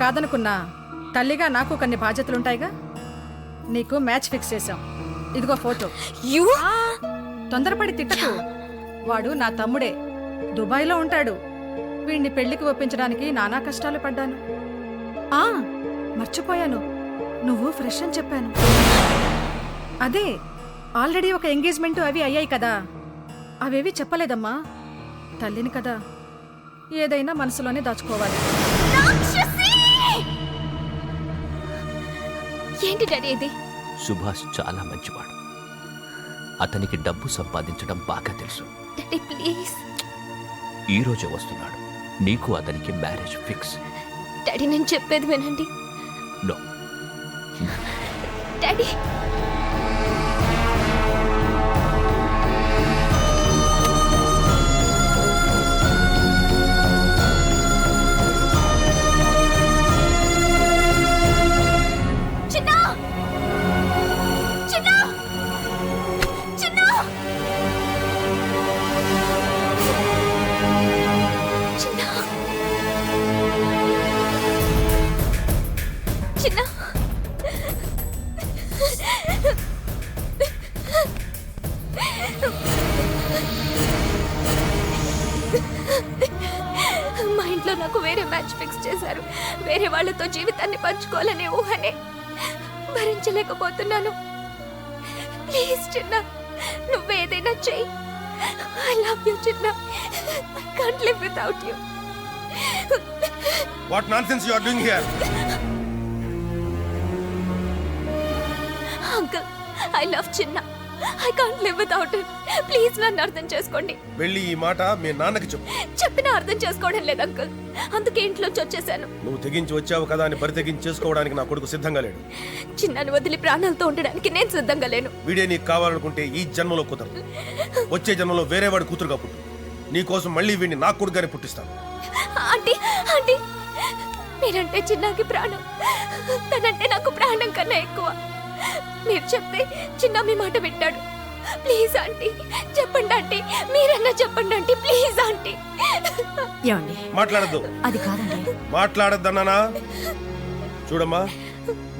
కాదనుకున్నా తల్లిగా నాకు కొన్ని బాధ్యతలుంటాయిగా? నీకు మ్యాచ్ ఫిక్స్ చేశాం. ఇదిగో ఫోటో. యు? తొందరపడి తిట్టకు. వాడు నా తమ్ముడే. దుబాయ్లో ఉంటాడు. వీణ్ణి పెళ్ళికి ఒప్పించడానికి నానా కష్టాలు పడ్డాను. ఆ మర్చిపోయాను. నువ్వు ఫ్రెష్ అని చెప్పాను. అదే ఆల్రెడీ ఒక ఎంగేజ్మెంట్ అవి అయ్యాయి కదా. అవేవి చెప్పలేదమ్మా. తల్లిని కదా. ఏదైనా మనసులోనే దాచుకోవాలి. ఏంటి డాడీ ఇది? సుభాష్ చాలా మంచివాడు. అతనికి డబ్బు సంపాదించడం బాగా తెలుసు. Daddy please. ఈ రోజే వస్తున్నాడు. నీకు అతనికి మ్యారేజ్ ఫిక్స్. డాడీ నేను చెప్పేది వినండి. నో. డాడీ. మా ఇంట్లో నాకు వేరే మ్యాచ్ ఫిక్స్ చేశారు. వేరే వాళ్ళతో జీవితాన్ని పంచుకోవాలనే ఊహనే భరించలేకపోతున్నాను. ప్లీజ్ చిన్న నువ్వేదైనా చెయ్యి. I love you Chinna. I can't live without you what nonsense you are doing here uncle I love Chinna. I can't live without him please నన్ను అర్థం చేసుకోండి. వెళ్ళి ఈ మాట మీ నాన్నకి చెప్పు. చెప్పినా అర్థం చేసుకోవడం లేదు అంకుల్. అందుకే ఇంట్లోంచి వచ్చేసాను నువ్వు తెగించి వచ్చావు కదా అని బరి తెగించి చేసుకోవడానికి నా కొడుకు సిద్ధంగా లేడు. చిన్నను వదిలి ప్రాణాలతో ఉండడానికి నేను సిద్ధంగా లేను. వీడే నీకు కావాలనుకుంటే ఈ జన్మలో కుదరదు. వచ్చే జన్మలో వేరే వాడి కూతురుగా పుట్టు. నీ కోసం మళ్ళీ వీడిని నా కొడుకుగానే పుట్టిస్తాను. Aunty aunty. మీరంటే చిన్నకి ప్రాణం. తనంటే నాకు ప్రాణం కన్నా ఎక్కువ. మీరు చెప్తే చిన్న మీ మాట వింటాడు. ప్లీజ్ ఆంటీ చెప్పండి ఆంటీ మీరన్నా చెప్పండి ఆంటీ ప్లీజ్ ఆంటీ. ఏమండి? మాట్లాడద్దు. అది కాదండి. మాట్లాడద్దన్నానా? చూడమ్మా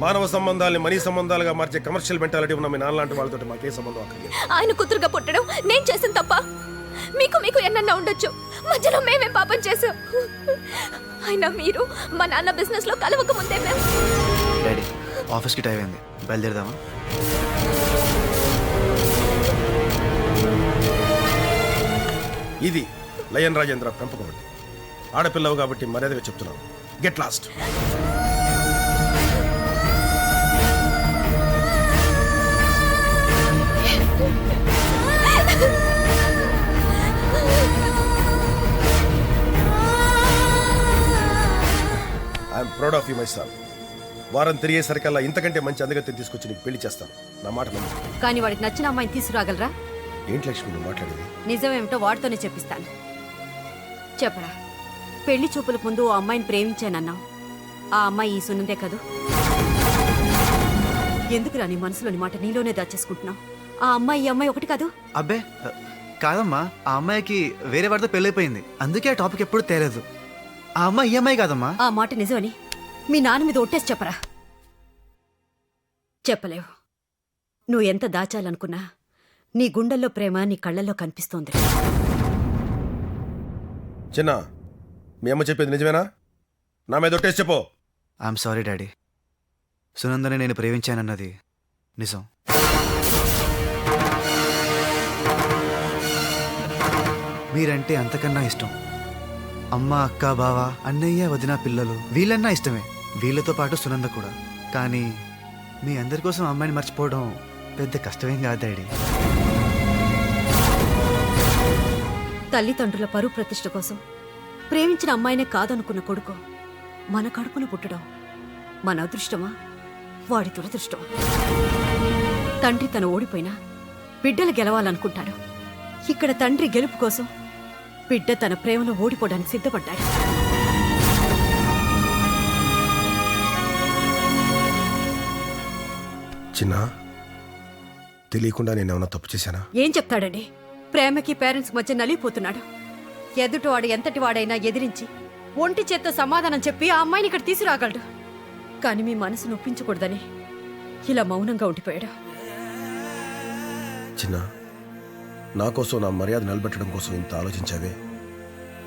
మానవ సంబంధాలని మనీ సంబంధాలుగా మార్చే కమర్షియల్ మెంటాలిటీ ఉన్న మీ నాన్న లాంటి వాళ్ళతో మాకే సంబంధం అక్కర్లేదు. ఆయన కూతురుగా పుట్టడం నేను చేసిన తప్ప మీకు మీకు ఎన్నన్నా ఉండొచ్చు. మధ్యలో మేమేం పాపం చేసాం అయినా మీరు మా నాన్న బిజినెస్లో కలవక ముందే మేము డాడీ ఆఫీస్కి టైం అయింది. బయలుదేరదామా? ఇది లయన్ రాజేంద్ర పెంపకం అంటే ఆడపిల్లవు కాబట్టి మర్యాదగా చెప్తున్నాను. Get lost I'm proud of you my sir వారం తిరిగేసరికల్లా ఇంతకంటే మంచి అందగత్తి తీసుకొచ్చి నీకు పెళ్ళి చేస్తాను. నా మాట కానీ వాడికి నచ్చిన అమ్మాయిని తీసుకురాగలరా? ఏంటి లక్ష్మి నువ్వు మాట్లాడేది? నిజమేమిటో వాడితోనే చెప్పిస్తాను. చెప్పరా పెళ్ళి చూపులకు ముందు ఓ అమ్మాయిని ప్రేమించానన్నావు ఆ అమ్మాయి ఈ సున్నందే కదూ? ఎందుకురా నీ మనసులోని మాట నీలోనే దాచేసుకుంటున్నావు? ఆ అమ్మాయి ఈ అమ్మాయి ఒకటి కాదు? అబ్బే కాదమ్మా ఆ అమ్మాయికి వేరే వాడితో పెళ్ళైపోయింది. అందుకే ఆ టాపిక్ ఎప్పుడు తేలేదు. ఆ అమ్మాయి ఈ అమ్మాయి కాదమ్మా? ఆ మాట నిజమని మీ నాన్న మీద ఒట్టేసి చెప్పరా? చెప్పలేవు. నువ్వు ఎంత దాచాలనుకున్నా నీ గుండెల్లో ప్రేమ నీ కళ్ళల్లో కనిపిస్తోంది. చిన్న మీ అమ్మ చెప్పేది నిజమేనా? నా మీద ఒట్టేసి చెప్పు. I'm sorry daddy. సునందని నేను ప్రేమించానన్నది నిజం. మీరంటే అంతకన్నా ఇష్టం. అమ్మ అక్క బావ అన్నయ్య వదిన పిల్లలు వీళ్ళన్నా ఇష్టమే. వీళ్ళతో పాటు సునంద కూడా. కానీ మీ అందరి కోసం అమ్మాయిని మర్చిపోవడం పెద్ద కష్టమేం కాదు డాడీ. తల్లిదండ్రుల పరువు ప్రతిష్ట కోసం ప్రేమించిన అమ్మాయినే కాదనుకున్న కొడుకు మన కడుపున పుట్టడం మన అదృష్టమా? వాడి దురదృష్టమా? తండ్రి తను ఓడిపోయినా బిడ్డలు గెలవాలనుకుంటాడు. ఇక్కడ తండ్రి గెలుపు కోసం బిడ్డ తన ప్రేమను ఓడిపోవడానికి సిద్ధపడ్డాడు. చిన్న తెలియకుండా నేను ఏమైనా తప్పు చేశానా? ఏం చెప్తాడండి? ప్రేమకి పేరెంట్స్ మధ్య నలిగిపోతున్నాడు. ఎదుటివాడు ఎంతటి వాడైనా ఎదిరించి ఒంటి చేత్తో సమాధానం చెప్పి ఆ అమ్మాయిని ఇక్కడ తీసుకురాగలడు. కానీ మీ మనసు నొప్పించకూడదని ఇలా మౌనంగా ఉండిపోయాడు. చిన్న నా కోసం నా మర్యాద నిలబెట్టడం కోసం ఇంత ఆలోచించావే?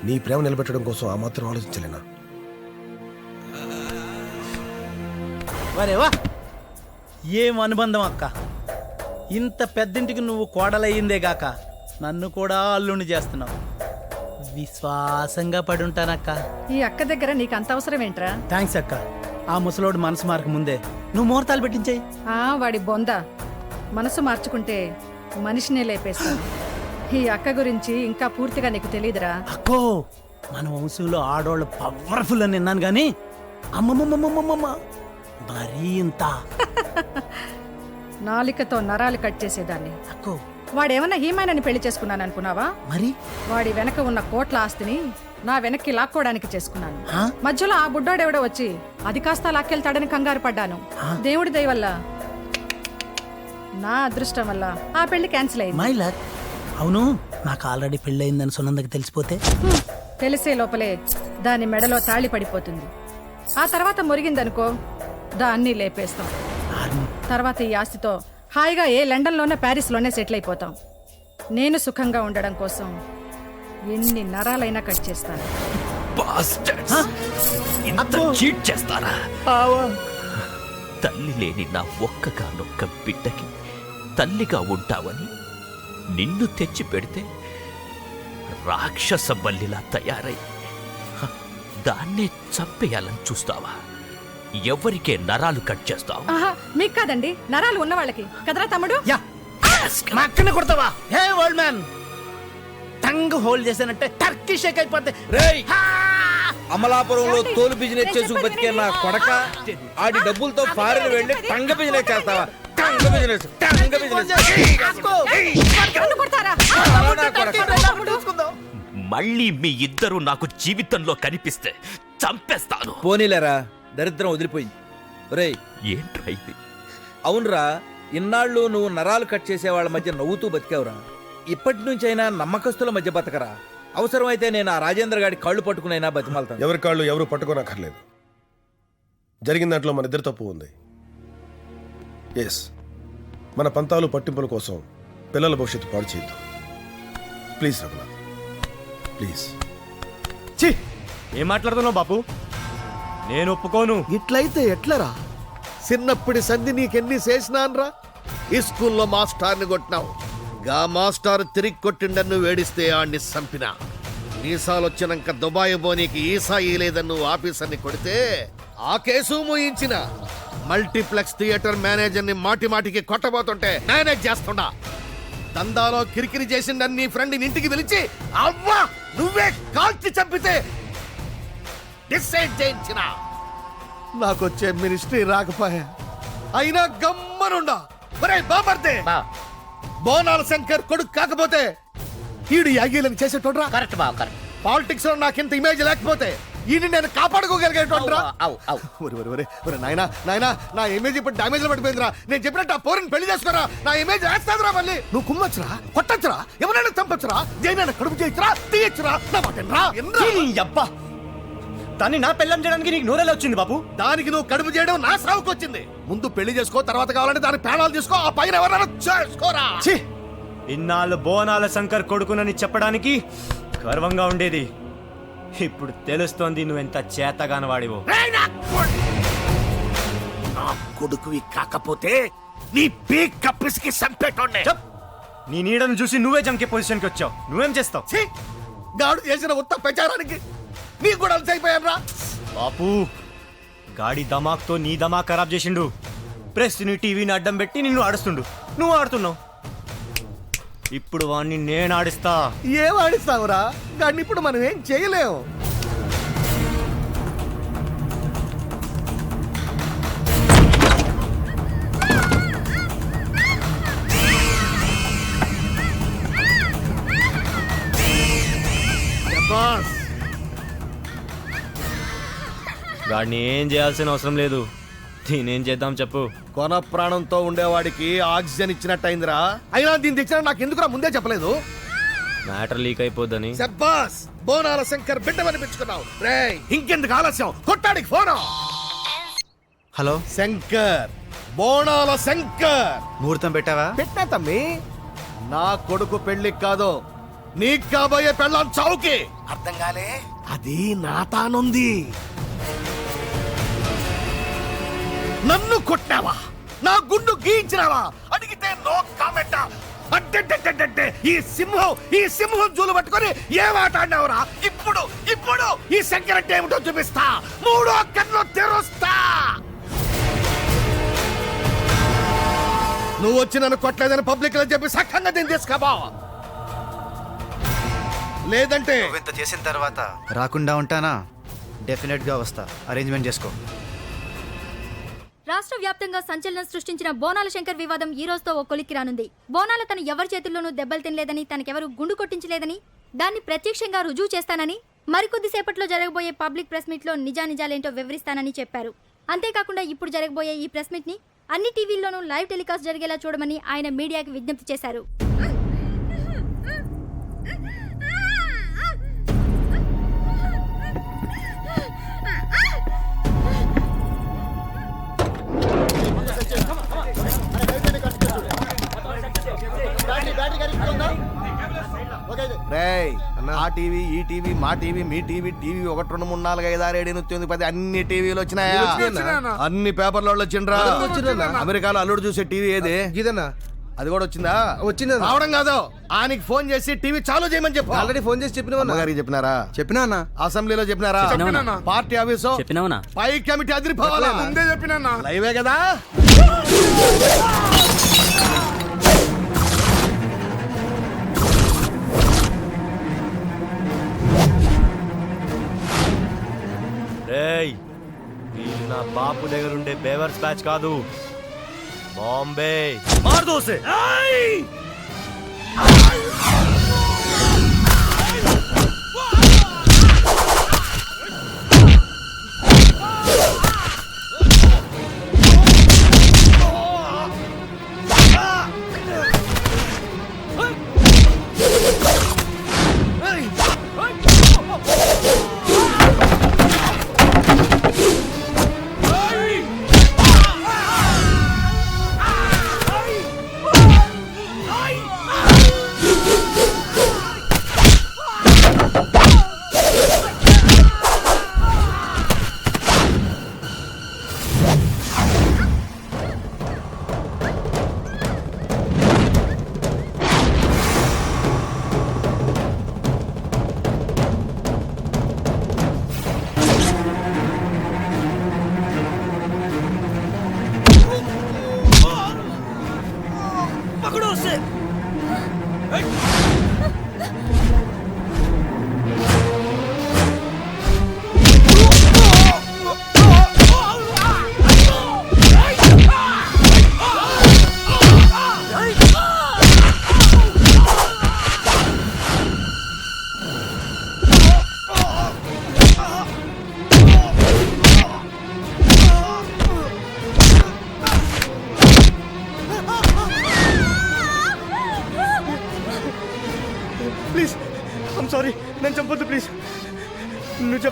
నీ ప్రేమ నిలబెట్టడం కోసం ఆ మాత్రం ఆలోచించలేనా? వరేవా ఏం అనుబంధం అక్క? ఇంత పెద్దింటికి నువ్వు కోడలయ్యిందే గాక నన్ను కూడా అల్లుని చేస్తున్నావు. విశ్వాసంగా పడి ఉంటానక్క ఈ అక్క దగ్గర నీకు అంత అవసరం ఏంట్రా? థ్యాంక్స్ అక్క. ఆ ముసలోడు మనసు మారక ముందే. నువ్వు ముహూర్తాలు పెట్టించాయి. ఆ వాడి బొంద. మనసు మార్చుకుంటే మనిషినే లేపేస్తాను. ఈ అక్క గురించి ఇంకా పూర్తిగా నీకు తెలియదురా అక్కో మన వంశంలో ఆడోళ్ళు పవర్ఫుల్ అని విన్నాను కానీ అమ్మమ్మమ్మమ్మమ్మమ్మ. మరీ ఇంత నాలికతో నరాలు కట్ చేసేదాన్ని. అక్కో. వాడేమన్నా హీమానని పెళ్ళి చేసుకున్నాను అనుకున్నావా మరి? వాడి వెనక ఉన్న కోట్ల ఆస్తిని నా వెనక్కి లాక్కోవడానికి చేసుకున్నాను. ఆ? మధ్యలో ఆ బుడ్డోడెవడో వచ్చి అది కాస్త లాక్కెళ్తాడని కంగారు పడ్డాను. దేవుడి దయ వల్ల నా అదృష్టం వల్ల ఆ పెళ్ళి క్యాన్సిల్ అయింది. మై లక్ అవును నాకు ఆల్రెడీ పెళ్ళయిందని సునందకి తెలిసిపోతే. హ్మ్. తెలిసే లోపలే దాని మెడలో తాళి పడిపోతుంది. ఆ తర్వాత మురిగిందనుకో దాన్ని లేపేస్తాం. తర్వాత ఈ ఆస్తితో హాయిగా ఏ లండన్లోనే ప్యారిస్లోనే సెటిల్ అయిపోతాం. నేను సుఖంగా ఉండడం కోసం ఎన్ని నరాలైనా కట్ చేస్తాను. తల్లి లేని నా ఒక్కగానొక్క బిడ్డకి తల్లిగా ఉంటావని నిన్ను తెచ్చి పెడితే రాక్షస బల్లిలా తయారై దాన్నే చంపేయాలని చూస్తావా? ఎవరికే నరాలు కట్ చేస్తావు? ఆహా మీకు కాదండి. నరాలు ఉన్న వాళ్ళకి కదరా తమ్ముడు? యా. మా అక్కని కొడతావా? Hey old man! Tongue hold చేశానంటే టర్కీ షేక్ అయిపోతే రేయ్! అమలాపురంలో తోలు బిజినెస్ చేసి బతికే నా కొడక ఆడి డబ్బులతో ఫారెన్ వెళ్ళి టంగ బిజినెస్ చేస్తావా? టంగ బిజినెస్ టంగ బిజినెస్. నన్ను కొడతారా? మళ్ళీ మీ ఇద్దరు నాకు జీవితంలో కనిపిస్తే చంపేస్తాను. పోనీలేరా? దరిద్రం వదిలిపోయింది. రేయ్ ఏంట్రా ఇది? అవునరా ఇన్నాళ్ళు నువ్వు నరాలు కట్ చేసే వాళ్ళ మధ్య నవ్వుతూ బతికావురా. ఇప్పటి నుంచైనా నమ్మకస్తుల మధ్య బతకరా. అవసరమైతే నేను ఆ రాజేంద్ర గారి కాళ్ళు పట్టుకునైనా బతిమాలతాను. ఎవరి కాళ్ళు ఎవరు పట్టుకోనక్కర్లేదు. జరిగిన దాంట్లో మన ఇద్దరు తప్పు ఉంది. ఎస్ మన పంతాలు పట్టింపుల కోసం పిల్లల భవిష్యత్తు పాడు చేయొద్దు. ప్లీజ్ రఘునాథ్. ప్లీజ్ ఛీ! ఏం మాట్లాడుతున్నావు బాపు? నేను ఒప్పుకోను. ఇట్లయితే ఎట్లరా? చిన్నప్పటి సంధి నీకెన్ని చేసినాన్రా? ఈ స్కూల్లో మాస్టార్ని కొట్టినావు. గా మాస్టార్ తిరిగి కొట్టిండన్ను వేడిస్తే ఏడిస్తే ఆడిని చంపినా. ఈసాలు వచ్చినాక దుబాయ్ బోనీకి ఈసా ఇయలేదని నువ్వు ఆఫీసర్ని కొడితే ఆ కేసు మూయించిన. మల్టీప్లెక్స్ థియేటర్ మేనేజర్ని మాటి మాటికి కొట్టబోతుంటే మేనేజ్ చేస్తుండా. దందాలో కిరికిరి చేసిండని నీ ఫ్రెండ్ని ఇంటికి పిలిచి అవ్వా నువ్వే కాల్చి చంపితే డిసైడ్ చేయించిన నాకొచ్చే మినిస్ట్రీ రాకపోయా. అయినా గమ్మనుండా. ఒరే బాబర్దే బోనాల శంకర్ కొడుకు కాకపోతే ఈడు యాగీలను చేసేటోడ్రా. కరెక్ట్ బా కరెక్ట్. పాలిటిక్స్లో నాకింత ఇమేజ్ లేకపోతే ఈయన నేను కాపాడుకోగలిగేటోడ్రా. ఒరే ఒరే ఒరే ఒరే నాయనా నాయనా నా ఇమేజ్ ఇప్పుడు డామేజ్ పడిపోయిందిరా. నేను చెప్పినట్టు ఆ పోరిని పెళ్ళి చేసుకోరా. నా ఇమేజ్ వేస్తాదిరా మళ్ళీ. నువ్వు కుమ్మచ్చురా కొట్టచ్చురా ఎవరైనా చంపచ్చురా దేనైనా కడుపు చేయొచ్చురా తీయచ్చురా నా మాట అబ్బా? దాన్ని నా పెళ్ళం చేయడానికి నీకు నూరెలా వచ్చింది బాపు దానికి నువ్వు కడుపు చేయడం నా సావుకు వచ్చింది. ముందు పెళ్ళి చేసుకో తర్వాత కావాలంటే దాని ప్రాణాలు తీసుకో ఆ పైన ఎవరైనా చేసుకోరా. ఛీ! ఇన్నాళ్ళు బోనాల శంకర్ కొడుకునని చెప్పడానికి గర్వంగా ఉండేది. ఇప్పుడు తెలుస్తోంది నువ్వెంత చేతగాన వాడివో. నా కొడుకువి కాకపోతే నీ పీక్ కప్పిసికి సంపేటోండే చెప్! నీ నీడను చూసి నువ్వే జంకే పొజిషన్కి వచ్చావు. నువ్వేం చేస్తావు? ఛీ! గాడు చేసిన ఉత్త ప్రచారానికి నీకు కూడా అలసైపోయాను రా బాపు గాడి దమాక్తో నీ దమాక్ ఖరాబ్ చేసిండు. ప్రెస్ని టీవీని అడ్డం పెట్టి నిన్ను ఆడుస్తుండు. నువ్వు ఆడుతున్నావు. ఇప్పుడు వాణ్ణి నేను ఆడిస్తా. ఏం ఆడిస్తావురా? గాడిని ఇప్పుడు మనం ఏం చేయలేము గాడిని ఏం చేయాల్సిన అవసరం లేదు. నేనేం చేద్దాం చెప్పు. కొన ప్రాణంతో ఉండేవాడికి ఆక్సిజన్ ఇచ్చినట్టయిందిరా. అయినా దీన్ని తెచ్చిన నాకు ఎందుకురా ముందే చెప్పలేదు? Matter leak అయిపోద్దని. శబ్బాస్ బోనాల శంకర్ బిడ్డ అనిపించుకున్నావు రే ఇంకెందుకు ఆలస్యం? కొట్టాడికి ఫోను. హలో. శంకర్ బోనాల శంకర్. ముహూర్తం పెట్టావా? పెట్టా తమ్మి. నా కొడుకు పెళ్ళికి కాదు నీకు కాబోయే పెళ్ళాం చౌకి అర్థం కాలే. అది నా తానుంది. నన్ను కొట్టావా నా గుండు గీయించినావా? అడిగితే నో కామెంట్. అంటే ఈ సింహం ఈ సింహం జూలు పట్టుకొని ఏమాటాడినావురా ఆట ఇప్పుడు ఇప్పుడు ఈ శంకర్ అంటే ఏమిటో చూపిస్తా. మూడో కన్ను తెరుస్తా. నువ్వు వచ్చి నన్ను కొట్టలేదని పబ్లిక్లో చెప్పి సక్కంగా దీన్ని తీసుకపో లేదంటే ఇంత చేసిన తర్వాత రాకుండా ఉంటానా? డెఫినెట్గా వస్తా. అరేంజ్మెంట్ చేసుకో. రాష్ట్ర వ్యాప్తంగా సంచలనం సృష్టించిన బోనాల శంకర్ వివాదం ఈ రోజుతో ఓ కొలిక్కి రానుంది. బోనాల తన ఎవరి చేతుల్లోనూ దెబ్బలు తినలేదని తనకెవరు గుండు కొట్టించలేదని దాన్ని ప్రత్యక్షంగా రుజువు చేస్తానని మరికొద్దిసేపట్లో జరగబోయే పబ్లిక్ ప్రెస్ మీట్లో నిజానిజాలేంటో వివరిస్తానని చెప్పారు. అంతేకాకుండా ఇప్పుడు జరగబోయే ఈ ప్రెస్ మీట్ని అన్ని టీవీల్లోనూ లైవ్ టెలికాస్ట్ జరిగేలా చూడమని ఆయన మీడియాకి విజ్ఞప్తి చేశారు. రేయ్ ఆ టీవీ ఈ టీవీ మా టీవీ మీ టీవీ టీవీ ఒకటి రెండు మూడు నాలుగు ఐదు ఆరు ఏడు ఎనిమిది తొమ్మిది పది అన్ని టీవీలు వచ్చినాయా? అన్ని. పేపర్ల వచ్చిండ్రా? అమెరికాలో అల్లుడు చూసే టీవీ ఏది? ఇదన్నా అది కూడా వచ్చిందా? వచ్చింది రావడం కాదు. ఆయనకి ఫోన్ చేసి టీవీ చాలు చేయమని చెప్పు. ఆల్రెడీ ఫోన్ చేసి చెప్పిన గారికి చెప్పినారా? చెప్పినా అసెంబ్లీలో చెప్పినారా? పార్టీ ఆఫీసు చెప్పినావునా పై కమిటీ అదిరిపోవాలా? ముందే చెప్పినా లైవే కదా? రేయ్ వీళ్ళు నా బాపు దగ్గర ఉండే బేవర్స్ బ్యాచ్ కాదు. బాంబే. మార్దోసే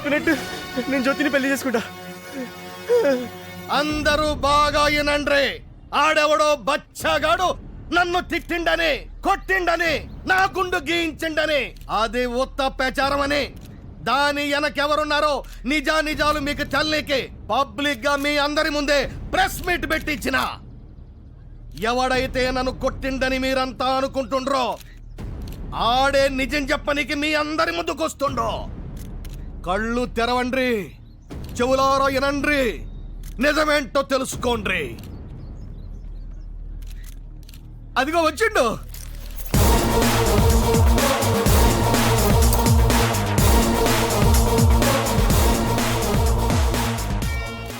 చెప్పినట్టు నేను జ్యోతిని పెళ్ళి చేసుకుంటా. అందరూ బాగా వినండ్రే. ఆడెవడో బచ్చగాడు నన్ను తిట్టిండని కొట్టిండని నా గుండు గీయించిండని. అది ఉత్త ప్రచారం అని దాని వెనకెవరున్నారో నిజా నిజాలు మీకు తెల్లికి పబ్లిక్గా మీ అందరి ముందే ప్రెస్ మీట్ పెట్టించిన. ఎవడైతే నన్ను కొట్టిండని మీరంతా అనుకుంటుండ్రో ఆడే నిజం చెప్పనికి మీ అందరి ముందుకొస్తుండో కళ్ళు తెరవండ్రి చెవులారో వినండ్రి నిజమేంటో తెలుసుకోండి అదిగో వచ్చిండు.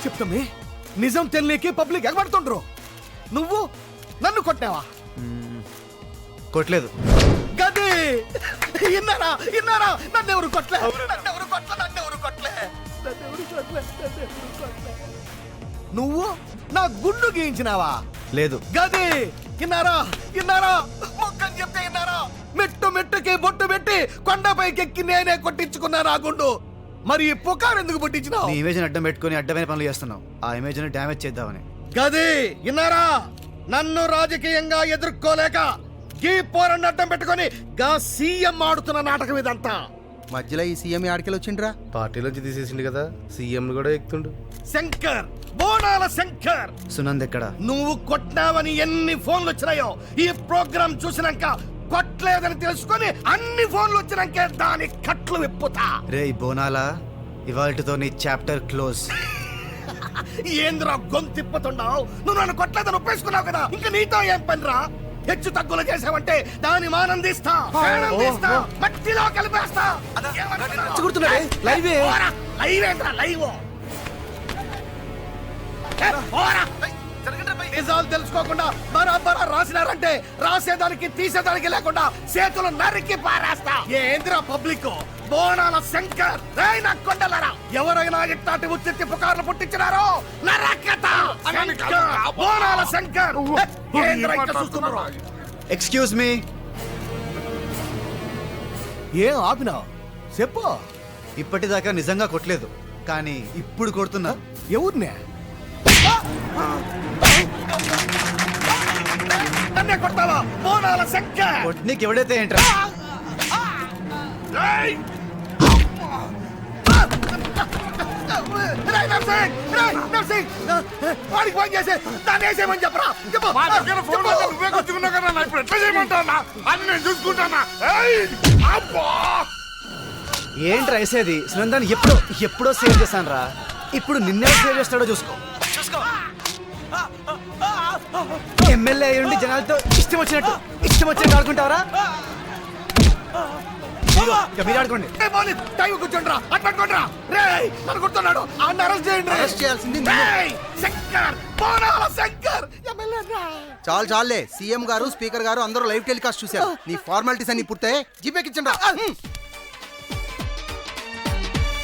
చెప్తామే నిజం తెలియకే పబ్లిక్ ఎగబడుతుండ్రు. నువ్వు నన్ను కొట్టావా? కొట్టలేదు. ఇన్నారా? ఇన్నారా? నన్నెవరు కొట్లే? నన్నెవరు కొట్ల? నన్నెవరు కొట్లే? నన్నెవరు కొట్లే? నన్నెవరు కొట్లే? నువ్వు నా గుండు గీయించినావా? లేదు. గది! ఇన్నారా? ఇన్నారా? మొక్కని చెప్తే ఇన్నారా? మెట్టు మెట్టుకి బొట్టు పెట్టి కొండపైకి ఎక్కి నేనే కొట్టించుకున్నా నా గుండు. మరి ఈ పుకారు ఎందుకు పుట్టించినావు? నీ ఇమేజ్ని అడ్డం పెట్టుకొని అడ్డమైన పనులు చేస్తున్నావు. ఆ ఇమేజ్ని డ్యామేజ్ చేద్దామని. గది! విన్నారా నన్ను రాజకీయంగా ఎదుర్కోలేక గీ పోరన్ని అడ్డం పెట్టుకొని గా సీఎం ఆడుతున్న నాటకం ఇదంతా. మధ్యలో ఈ సీఎం ఆడికెళ్ళి వచ్చిండ్రా? పార్టీలోంచి తీసేసిండు కదా సీఎం కూడా ఎక్కుతుండు. శంకర్ బోనాల శంకర్. సునంద్ ఎక్కడ? నువ్వు కొట్టినావని ఎన్ని ఫోన్లు వచ్చినాయో ఈ ప్రోగ్రాం చూసినాక కొట్టలేదని తెలుసుకొని అన్ని ఫోన్లు వచ్చినాకే దాని కట్లు విప్పుతా. రే బోనాల ఇవాళతో నీ చాప్టర్ క్లోజ్. ఏంద్రా గొంతిప్పుతున్నావు? నువ్వు నన్ను కొట్టలేదని ఒప్పేసుకున్నావు కదా ఇంకా నీతో ఏం పనిరా? హెచ్చు తగ్గులు చేసావంటే దాని మానం తీస్తా ప్రాణం తీస్తా మట్టిలో కలిపేస్తా. రెచ్చగొడుతున్నాడే, లైవే. పోరా, లైవ్ ఏంట్రా లైవ్ ఏ, పోరా. నిజాలు తెలుసుకోకుండా బరాబరా రాసినారంటే రాసేదానికి తీసేదానికి లేకుండా చేతులు నరికి పారేస్తా. ఏంద్రా పబ్లిక్? బోనాల శంకర్ రేయ్ నా కొండలరా. ఎవరైనా ఇట్లాంటి ఉచిత పుకార్లు పుట్టించినారో? నరకత బోనాల. శంకర్. ఎక్స్క్యూజ్ మీ ఏం ఆపినావు చెప్పు. ఇప్పటిదాకా నిజంగా కొట్టలేదు కానీ ఇప్పుడు కొడుతున్నా. ఎవరినే? నన్నే కొడతావా? బోనాల శంకర్! కొట్నీకి ఎవడైతే ఏంట్రా వాడికి ఫోన్ చేసి దాన్ని వేసేయమని చెప్పరా చెప్పు మా దగ్గర ఫోన్ చెప్పు. ఉంటే నువ్వే గుర్తుకున్నావు కదా నా ఇప్పుడు ఎట్లా చేయమంటావా అని నేను చూసుకుంటానా ఏయ్! అబ్బా ఏంట్రా వేసేది సునందాన్ని ఎప్పుడో ఎప్పుడో సేవ్ చేశాను రా ఇప్పుడు నిన్నే సేవ్ చేస్తాడో చూసుకో చూసుకో ఎమ్మెల్యే అయ్యుండి జనాలతో ఇష్టం వచ్చినట్టు ఇష్టం వచ్చినట్టు ఆడుకుంటావరా ఇక మీరు ఆడుకోండి. నన్ను అరెస్ట్ చేయండి. అరెస్ట్ చేయాల్సింది శంకర్ శంకర్. చాలు చాలులే. సీఎం గారు స్పీకర్ గారు అందరూ లైవ్ టెలికాస్ట్ చూశారు. నీ ఫార్మాలిటీస్ అన్ని పూర్తయి జీపేకి ఇచ్చండి